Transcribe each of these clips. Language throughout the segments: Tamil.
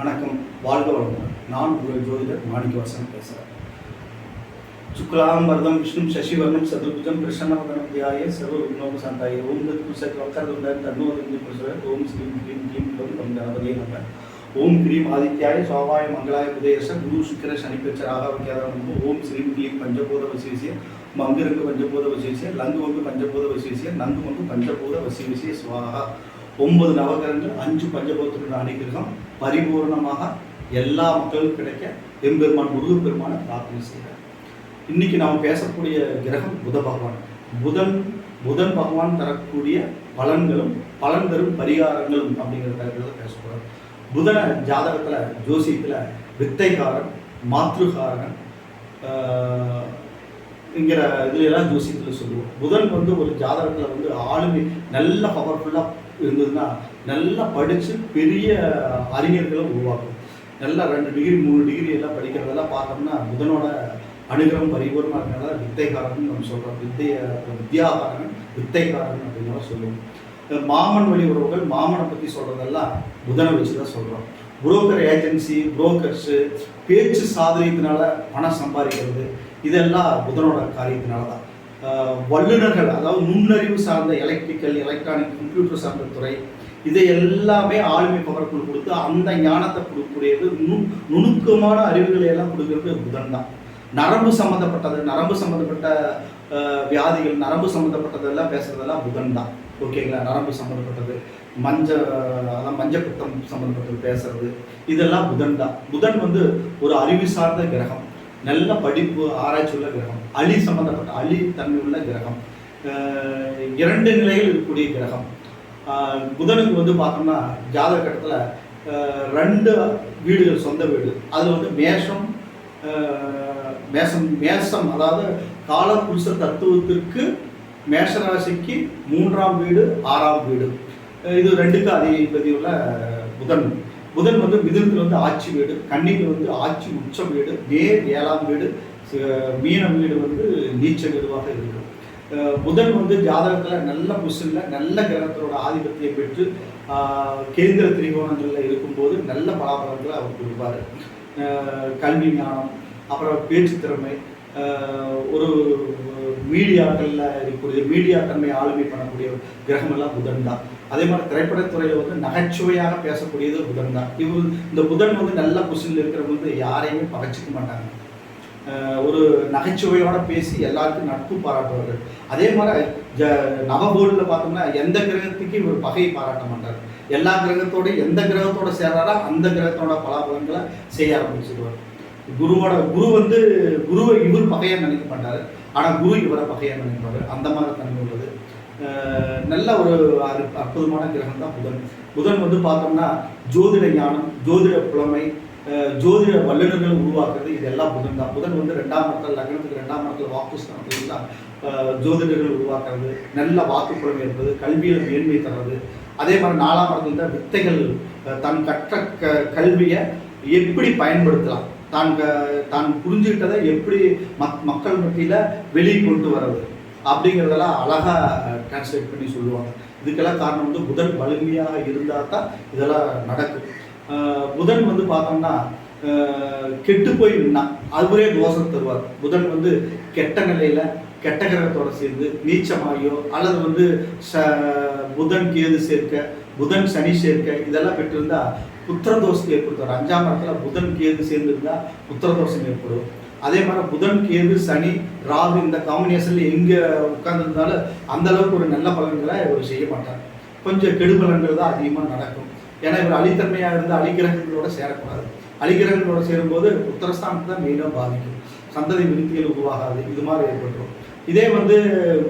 வணக்கம் வாழ்க வளமுடன். நான் உங்கள் ஜோதிடர் மாணிக்கவாசன் பேசுகிறேன் சுக்லாம்பரதம் விஷ்ணு சசிவர்ணம் சதுர்புஜம் பிரசன்னவதனம் தியாய சர்வ விக்னோப சாந்தாய ஓம் தத் புருஷ ஓம் ஸ்ரீம் க்ரீம் க்ளீம் க்ளோம் கம் கணபதியே ஓம் கிரீம் ஆதித்யாய சோபாய மங்களாய உதயச குரு சுக்கிர சனிப்பெச்ச ராகாவக்கியாரம் ஓம் ஸ்ரீம் க்ளீம் பஞ்சபூத வசீசிய மங்கிரங்கு பஞ்சபூத வசீசிய லங்கு வந்து பஞ்சபூத வசீசிய நந்து வந்து பஞ்சபூத வசீசிய சுவாகா ஒன்பது நவகிரகங்கள் அஞ்சு பஞ்சபூதத்துக்கு அனுகிரகம் பரிபூர்ணமாக எல்லா மக்களுக்கும் கிடைக்க எம்பெருமான் முருகப்பெருமானை பிரார்த்தனை செய்கிறார். இன்னைக்கு நாம் பேசக்கூடிய கிரகம் புத பகவான். புதன் புதன் பகவான் தரக்கூடிய பலன்களும் பலன் தரும் பரிகாரங்களும் அப்படிங்கிற தலைப்பில் பேச போகிறோம் ஜாதகத்தில் ஜோசியத்தில் வித்தைகாரன் மாத்ருகாரன் ஆஹ், என்கிற இதுல எல்லாம் ஜோசியத்தில் சொல்லுவோம். புதன் வந்து ஒரு ஜாதகத்தில் வந்து ஆளுமை நல்ல பவர்ஃபுல்லாக இருந்ததுன்னா நல்லா படித்து பெரிய அறிஞர்களை உருவாக்கும். நல்லா ரெண்டு டிகிரி மூணு டிகிரி எல்லாம் படிக்கிறதெல்லாம் பார்த்தோம்னா புதனோட அனுகிரகம் பரிபூர்ணமாக இருக்கனால வித்தைகாரன் நம்ம சொல்கிறோம் வித்தைய வித்யாகாரன் வித்தைகாரன் அப்படின்னு சொல்லுவோம். மாமன் வழி உறவுகள் மாமனை பற்றி சொல்கிறதெல்லாம் புதனை வச்சு தான் சொல்கிறோம் புரோக்கர் ஏஜென்சி புரோக்கர்ஸு பேச்சு சாதனைத்தினால பணம் சம்பாதிக்கிறது இதெல்லாம் புதனோட காரியத்தினால தான் வல்லுநர்கள் அதாவது நுண்ணறிவு சார்ந்த எலக்ட்ரிக்கல் எலக்ட்ரானிக் கம்ப்யூட்டர் சார்ந்த துறை இதை எல்லாமே ஆளுமை பகரக்குள் கொடுத்து அந்த ஞானத்தை கொடுக்கக்கூடியது நு நுணுக்கமான அறிவுகளை எல்லாம் கொடுக்கறது புதன் தான் நரம்பு சம்மந்தப்பட்டது நரம்பு சம்மந்தப்பட்ட வியாதிகள் நரம்பு சம்மந்தப்பட்டதெல்லாம் பேசுறதெல்லாம் புதன் தான் ஓகேங்களா நரம்பு சம்மந்தப்பட்டது மஞ்ச அதான் மஞ்ச குத்தம் சம்மந்தப்பட்டது பேசுறது இதெல்லாம் புதன் தான் புதன் வந்து ஒரு அறிவு சார்ந்த கிரகம் நல்ல படிப்பு ஆராய்ச்சி உள்ள கிரகம். அலி சம்பந்தப்பட்ட அலி தன்மை உள்ள கிரகம் இரண்டு நிலையில் இருக்கக்கூடிய கிரகம். புதனுக்கு வந்து பார்த்தோம்னா ஜாதக கட்டத்தில் ரெண்டு வீடுகள் சொந்த வீடு அதில் வந்து மேஷம் மேசம் மேசம் அதாவது காலபுருஷ தத்துவத்திற்கு மேஷராசிக்கு மூன்றாம் வீடு ஆறாம் வீடு. இது ரெண்டுக்கு அதிபதி உள்ள புதன். புதன் வந்து மிதுனத்தில் வந்து ஆட்சி வீடு கன்னியில் வந்து ஆட்சி உச்ச வீடு நேர் ஏழாம் வீடு மீன வீடு வந்து நீச்ச வீடுவாக இருக்கும். புதன் வந்து ஜாதகத்தில் நல்ல புஷனில் நல்ல கிரகத்தோட ஆதிபத்தியம் பெற்று கேந்திர திரிகோணங்களில் இருக்கும்போது நல்ல பலாபலங்களை அவர் கொடுப்பார். கல்வி ஞானம் அப்புறம் பேச்சு திறமை ஒரு மீடியாக்களில் இருக்கக்கூடிய மீடியா தன்மை ஆளுமை பண்ணக்கூடிய கிரகம் எல்லாம் புதன் தான். அதே மாதிரி திரைப்படத்துறையில் வந்து நகைச்சுவையாக பேசக்கூடியது புதன் தான். இவர் இந்த புதன் வந்து நல்ல பொசிஷனில் இருக்கிறவங்க வந்து யாரையுமே பகைச்சிக்க மாட்டாங்க. ஒரு நகைச்சுவையோட பேசி எல்லாருக்கும் நட்பு பாராட்டுவார்கள். அதே மாதிரி ஜ நவபூரில் பார்த்தோம்னா எந்த கிரகத்துக்கு இவர் பகையை பாராட்ட மாட்டார். எல்லா கிரகத்தோட எந்த கிரகத்தோட சேர்றாரோ அந்த கிரகத்தோட பலாபலங்களை செய்ய ஆரம்பிச்சிடுவார் குருவோட குரு வந்து குருவை இவர் பகையாக நினைக்க மாட்டார். ஆனால் குரு இவரை பகையாக நினைப்பாரு அந்த மாதிரி தன்மை உள்ளது. நல்ல ஒரு அற்புதமான கிரகம் தான் புதன். புதன் வந்து பார்த்தோம்னா ஜோதிட ஞானம் ஜோதிட புலமை ஜோதிட வல்லுநர்கள் உருவாக்குறது இதெல்லாம் புதன் தான் புதன் வந்து ரெண்டாம் இடத்துல லக்னத்துக்கு ரெண்டாம் இடத்துல வாக்கு தான் ஜோதிடர்கள் உருவாக்குறது நல்ல வாக்குப்புறம் இருப்பது கல்வியில் மேன்மை தர்றது. அதே மாதிரி நாலாம் இடத்துல தான் வித்தைகள் தான் தன் கற்ற க கல்வியை எப்படி பயன்படுத்தலாம்? தான் க- தான் புரிஞ்சுக்கிட்டதை எப்படி மக் மக்கள் மத்தியில் வெளியே கொண்டு வர்றது? அப்படிங்கிறதெல்லாம் அழகாக டிரான்ஸ்லேட் பண்ணி சொல்லுவாங்க. இதுக்கெல்லாம் காரணம் வந்து புதன் வலிமையாக இருந்தால் தான் இதெல்லாம் நடக்கும். புதன் வந்து பார்த்தோம்னா கெட்டு போய் நின்னா அவரே தோஷம் தருவார். புதன் வந்து கெட்ட நிலையில கெட்ட கிரகத்தோட சேர்ந்து நீச்சமாகியோ அல்லது வந்து ச புதன் கேது சேர்க்க புதன் சனி சேர்க்க இதெல்லாம் பெற்றிருந்தா புத்திரதோஷத்தை ஏற்படுத்துவார். அஞ்சாம் இடத்துல புதன் கேது சேர்ந்திருந்தா புத்திர தோஷம் ஏற்படும். அதே மாதிரி புதன் கேது சனி ராகு இந்த காம்பினேஷன்ல எங்க உட்கார்ந்துருந்தாலும் அந்த அளவுக்கு ஒரு நல்ல பலன்களை இவர் செய்ய மாட்டார். கொஞ்சம் கெடுபலன்கள் தான் அதிகமாக நடக்கும். ஏன்னா இவர் அழித்தன்மையாக இருந்து அழிகிரகங்களோட சேரக்கூடாது. அழிகிரகங்களோட சேரும்போது உத்தரஸ்தானத்தை தான் மெயினாக பாதிக்கும். சந்ததி விருத்திகள் உருவாகாது. இது மாதிரி ஏற்பட்டுரும். இதே வந்து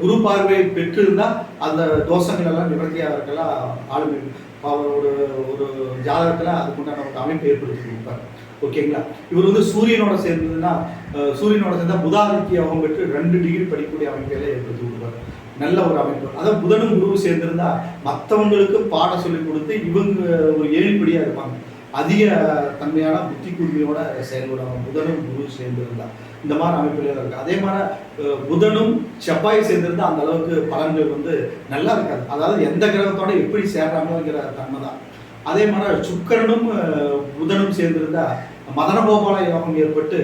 குரு பார்வை பெற்றிருந்தால் அந்த தோஷங்கள் எல்லாம் நிவர்த்தியாகிறதுக்கெல்லாம் ஆளுமை அவர் ஒரு ஒரு ஜாதகத்தில் அதுக்குண்டான ஒரு அமைப்பு ஏற்படுத்தி கொடுப்பார் ஓகேங்களா? இவர் வந்து சூரியனோட சேர்ந்ததுன்னா சூரியனோட சேர்ந்தா புதாதித்ய யோகம் பெற்று ரெண்டு டிகிரி படிக்கக்கூடிய அமைப்பையெல்லாம் ஏற்படுத்தி கொடுப்பார். நல்ல ஒரு அமைப்பு. அதாவது புதனும் குருவும் சேர்ந்திருந்தா மற்றவங்களுக்கு பாடம் சொல்லி கொடுத்து இவங்க ஒரு ஏழிப்படியாக இருப்பாங்க. அதிக தன்மையான புத்தி கூர்மையோட செயல்படுவாங்க புதனும் குரு சேர்ந்திருந்தா. இந்த மாதிரி அமைப்புல இருக்கு. அதே மாதிரி புதனும் செவ்வாய் சேர்ந்திருந்தா அந்த அளவுக்கு பலன்கள் வந்து நல்லா இருக்காது. அதாவது எந்த கிரகத்தோட எப்படி சேர்றாங்களோங்கிற தன்மை தான். அதே மாதிரி சுக்கரனும் அஹ், புதனும் சேர்ந்திருந்தா மதனகோபால யோகம் ஏற்பட்டு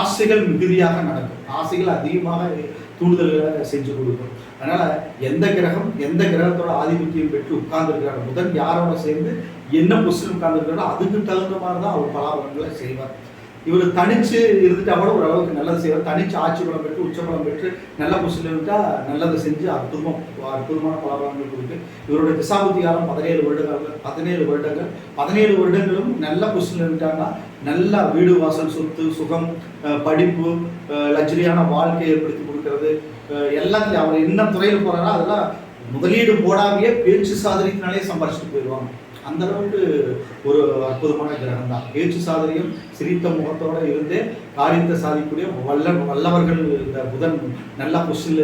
ஆசைகள் மிகுதியாக நடக்கும். ஆசைகள் அதிகமாக தூண்டுதல்களை செஞ்சு கொடுக்கும். அதனால எந்த கிரகம் எந்த கிரகத்தோட ஆதிபத்தியம் பெற்று உட்கார்ந்துருக்கிறார் முதல் யாரோட சேர்ந்து என்ன பொசிஷன் உட்கார்ந்துருக்காரோ அதுக்கு தகுந்த மாதிரி தான் அவர் பலாபலங்களை செய்வார். இவர் தனிச்சு இருந்துட்டா கூட ஓரளவுக்கு நல்லது செய்வார். தனிச்சு ஆட்சி பலம் பெற்று உச்சபலம் பெற்று நல்ல பொசிஷன் இருந்துட்டா நல்லதை செஞ்சு அற்புதம் அற்புதமான பலாபலன்கள் கொடுத்து இவருடைய திசாபுத்திகாரம் பதினேழு வருடங்கள் பதினேழு வருடங்கள் பதினேழு வருடங்களும் நல்ல பொசிஷன் இருந்துட்டாங்கன்னா நல்ல வீடு வாசல் சொத்து சுகம் படிப்பு லக்ஸரியான வாழ்க்கை ஏற்படுத்தி கொடுக்கறது. அஹ் எல்லாத்தையும் அவர் என்ன துறையில் போகிறாரோ அதெல்லாம் முதலீடு போடாமையே பேச்சு சாதனைக்குனாலே சம்பாரிச்சுட்டு போயிடுவாங்க. அந்த அளவுக்கு ஒரு அற்புதமான கிரகம் தான். பேச்சு சாதனையும் சிரித்த முகத்தோட இருந்தே காரியத்தை சாதிக்கக்கூடிய வல்ல வல்லவர்கள் இந்த புதன் நல்ல புஷில்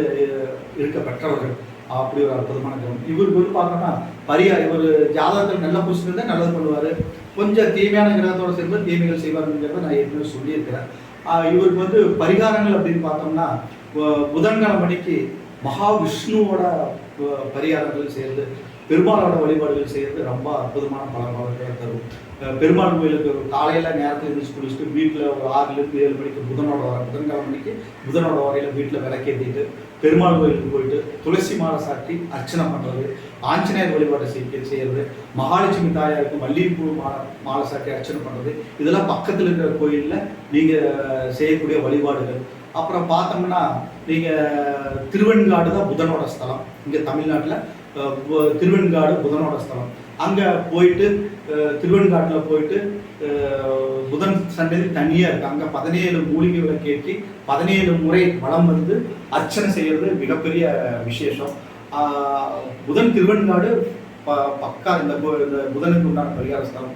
இருக்க பெற்றவர்கள். அப்படி ஒரு அற்புதமான கிரகம். இவருக்கு வந்து பார்த்தோம்னா பரியா இவர் ஜாதகத்தில் நல்ல பொசிஷன் இருந்தால் நல்லது பண்ணுவார். கொஞ்சம் தீமையான கிரகத்தோட சேர்ந்து தீமைகள் செய்வாருங்கிறத நான் ஏற்கனவே சொல்லியிருக்கிறேன். இவருக்கு வந்து பரிகாரங்கள் அப்படின்னு பார்த்தோம்னா புதன்கிழமை மணிக்கு மகாவிஷ்ணுவோட பரிகாரங்கள் சேர்ந்து பெருமாளோட வழிபாடுகள் செய்யறது ரொம்ப அற்புதமான பல பலன்களை தரும் பெருமாள் கோயிலுக்கு காலையில் நேரத்தில் இருந்துச்சு குளிச்சுட்டு வீட்டில் ஒரு ஆறுலேருந்து ஏழு மணிக்கு புதனோட வர புதன்கிழமை மணிக்கு புதனோட வரையில் வீட்டில் விளக்கேற்றிட்டு பெருமாள் கோயிலுக்கு போயிட்டு துளசி மாலை சாட்டி அர்ச்சனை பண்ணுறது ஆஞ்சநேயர் வழிபாடு செய்ய செய்யறது மகாலட்சுமி தாயாருக்கு மல்லிகைப்பூ மாலை மாலை சாட்டி அர்ச்சனை பண்ணுறது இதெல்லாம் பக்கத்தில் இருக்கிற கோயிலில் நீங்கள் செய்யக்கூடிய வழிபாடுகள். அப்புறம் பார்த்தோம்னா நீங்கள் திருவெண்காடு தான் புதனோட ஸ்தலம். இங்கே தமிழ்நாட்டில் பு- திருவெண்காடு புதனோட ஸ்தலம். அங்கே போயிட்டு திருவெண்காட்டில் போயிட்டு புதன் சன்னதி தனியாக இருக்குது அங்கே பதினேழு மூலிகைகளை கேட்டி பதினேழு முறை வளம் வந்து அர்ச்சனை செய்கிறது மிகப்பெரிய விசேஷம். புதன் திருவெண்காடு ப- பக்கா இந்த இந்த புதனுக்கு உண்டான பரிகார ஸ்தலம்.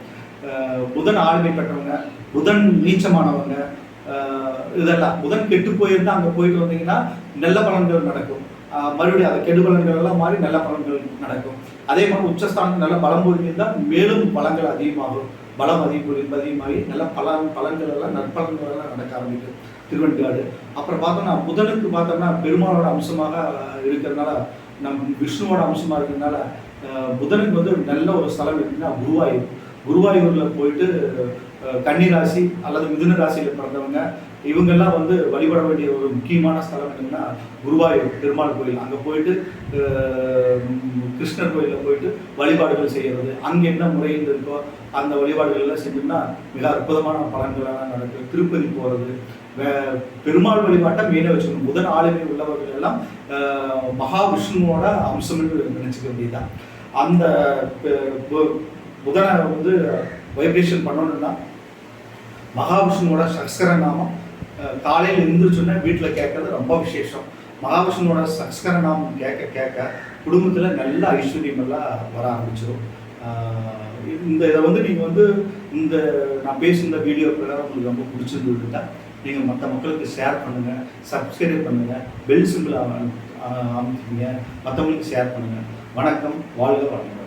புதன் ஆளுமை பெற்றவங்க புதன் நீச்சமானவங்க இதெல்லாம். புதன் கெட்டு போயிருந்தா அங்கே போயிட்டு வந்தீங்கன்னா நல்ல பலன்கள் நடக்கும். மறுபடியும் அந்த கெடு பலன்கள் எல்லாம் மாறி நல்ல பலன்கள் நடக்கும். அதே மாதிரி உச்சஸ்தானம் நல்ல பலம் இருந்தால் மேலும் பலங்கள் அதிகமாகும். பலம் அதிகம் அதிகமாகி நல்ல பலன் பலன்கள் எல்லாம் நற்பலன்கள் எல்லாம் நடக்க ஆரம்பிக்கும். திருவெண்காடு. அப்புறம் பார்த்தோம்னா புதனுக்கு பார்த்தோம்னா பெருமாளோட அம்சமாக இருக்கிறதுனால நம் விஷ்ணுவோட அம்சமாக இருக்கிறதுனால புதனுக்கு வந்து நல்ல ஒரு ஸ்தலம் எப்படின்னா குருவாயூர். குருவாயூரில் போயிட்டு கன்னி ராசி அல்லது மிதுன ராசியில் பிறந்தவங்க இவங்கெல்லாம் வந்து வழிபட வேண்டிய ஒரு முக்கியமான ஸ்தலம் என்னன்னா குருவாயூர் பெருமாள் கோயில். அங்கே போயிட்டு கிருஷ்ணர் கோயிலில் போயிட்டு வழிபாடுகள் செய்கிறது அங்கே என்ன முறையில் இருக்கோ அந்த வழிபாடுகள்லாம் செஞ்சோம்னா மிக அற்புதமான பலன்களாக நடக்கும். திருப்பதி போகிறது வே- பெருமாள் வழிபாட்டை மீன வச்சுக்கணும். முதன் ஆளுமை உள்ளவர்கள் எல்லாம் மகாவிஷ்ணுவோட அம்சம்னு நினச்சிக்க வேண்டியதுதான். அந்த புதனை வந்து வைப்ரேஷன் பண்ணணும்னா மகாவிஷ்ணுவோட சக்ஸ்கர நாமம் காலையில் எழுந்திரிச்சோன்னே வீட்டில் கேட்கறது ரொம்ப விசேஷம். மகாவிஷ்ணுவோட சக்ஸ்கர நாமம் கேட்க கேட்க குடும்பத்தில் நல்ல ஐஸ்வர்யம் எல்லாம் வர ஆரம்பிச்சிடும் இந்த இதை வந்து நீங்கள் வந்து இந்த நான் பேசுகிற வீடியோ பிரகாரம் உங்களுக்கு ரொம்ப பிடிச்சிருந்துட்டா நீங்கள் மற்ற மக்களுக்கு ஷேர் பண்ணுங்கள் சப்ஸ்கிரைப் பண்ணுங்கள் பெல் சிம்பிள் அமைச்சிங்க மற்றவங்களுக்கு ஷேர் பண்ணுங்கள் வணக்கம் வாழ்க வளமுடன்.